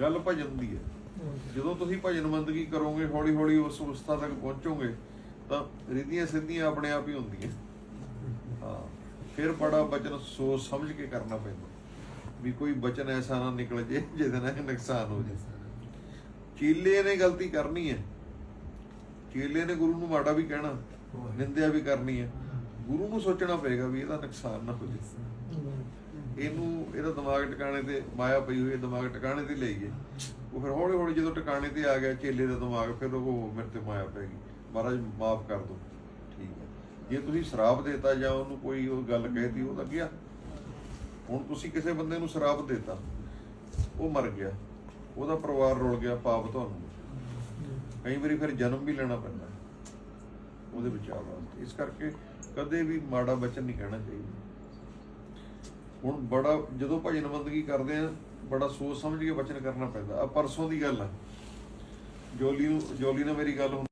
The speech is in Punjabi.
ਗੱਲ ਭਜਨ ਦੀ ਹੈ। ਜਦੋਂ ਤੁਸੀਂ ਭਜਨ ਬੰਦਗੀ ਕਰੋਗੇ ਹੌਲੀ ਹੌਲੀ ਉਸ ਅਵਸਥਾ ਤੱਕ ਪਹੁੰਚੋਗੇ, ਤਾਂ ਰਿੱਧੀਆਂ ਸਿੱਧੀਆਂ ਆਪਣੇ ਆਪ ਹੀ ਹੁੰਦੀਆਂ। ਹਾਂ, ਫਿਰ ਬੜਾ ਬਚਨ ਸੋਚ ਸਮਝ ਕੇ ਕਰਨਾ ਪੈਂਦਾ। ਵੀ ਕੋਈ ਬਚਨ ਐਸਾ ਨਾ ਨਿਕਲ ਜੇ, ਜਿਹਦੇ ਨਾਲ ਨੁਕਸਾਨ ਹੋ ਜੇ। ਚੀਲੇ ਨੇ ਗਲਤੀ ਕਰਨੀ ਹੈ। ਚੇਲੇ ਨੇ ਗੁਰੂ ਨੂੰ ਮਾੜਾ ਵੀ ਕਹਿਣਾ, ਨਿੰਦਿਆ ਵੀ ਕਰਨੀ ਹੈ। ਗੁਰੂ ਨੂੰ ਸੋਚਣਾ ਪਏਗਾ ਵੀ ਇਹਦਾ ਨੁਕਸਾਨ ਨਾ ਹੋ ਜੇ। ਇਹਨੂੰ ਇਹਦਾ ਦਿਮਾਗ ਟਿਕਾਣੇ ਤੇ ਮਾਇਆ ਪਈ ਹੋਈ ਦਿਮਾਗ ਟਿਕਾਣੇ ਤੇ ਲਈਏ ਉਹ ਫਿਰ ਹੌਲੀ ਹੌਲੀ ਜਦੋਂ ਟਿਕਾਣੇ ਤੇ ਆ ਗਿਆ, ਚੇਲੇ ਦਾ ਦਿਮਾਗ, ਫਿਰ ਉਹ ਮੇਰੇ ਤੇ ਮਾਇਆ ਪੈ ਗਈ। ਮਹਾਰਾਜ, ਮਾਫ ਕਰ ਦੋ ਠੀਕ ਹੈ। ਜੇ ਤੁਸੀਂ ਸ਼ਰਾਪ ਦੇਤਾ ਜਾਂ ਉਹਨੂੰ ਕੋਈ ਉਹ ਗੱਲ ਕਹਿਤੀ, ਉਹ ਲੱਗਿਆ ਹੁਣ ਤੁਸੀਂ ਕਿਸੇ ਬੰਦੇ ਨੂੰ ਸ਼ਰਾਪ ਦੇਤਾ, ਉਹ ਮਰ ਗਿਆ। ਉਹਦਾ ਪਰਿਵਾਰ ਰੁਲ ਗਿਆ, ਪਾਪ ਤੁਹਾਨੂੰ। ਕਈ ਵਾਰੀ ਫਿਰ ਜਨਮ ਵੀ ਲੈਣਾ ਪੈਂਦਾ ਉਹਦੇ ਵਿਚਾਰ ਵਾਸਤੇ। ਇਸ ਕਰਕੇ ਕਦੇ ਵੀ ਮਾੜਾ ਬਚਨ ਨਹੀਂ ਕਹਿਣਾ ਚਾਹੀਦਾ। ਹੁਣ ਬੜਾ, ਜਦੋਂ ਭਜਨ ਬੰਦਗੀ ਕਰਦੇ ਆ, ਬੜਾ ਸੋਚ ਸਮਝ ਕੇ ਬਚਨ ਕਰਨਾ ਪੈਂਦਾ। ਆ ਪਰਸੋਂ ਦੀ ਗੱਲ ਆ। ਜੋਲੀ ਨੂੰ ਜੋਲੀ ਨਾਲ ਮੇਰੀ ਗੱਲ ਹੁੰਦੀ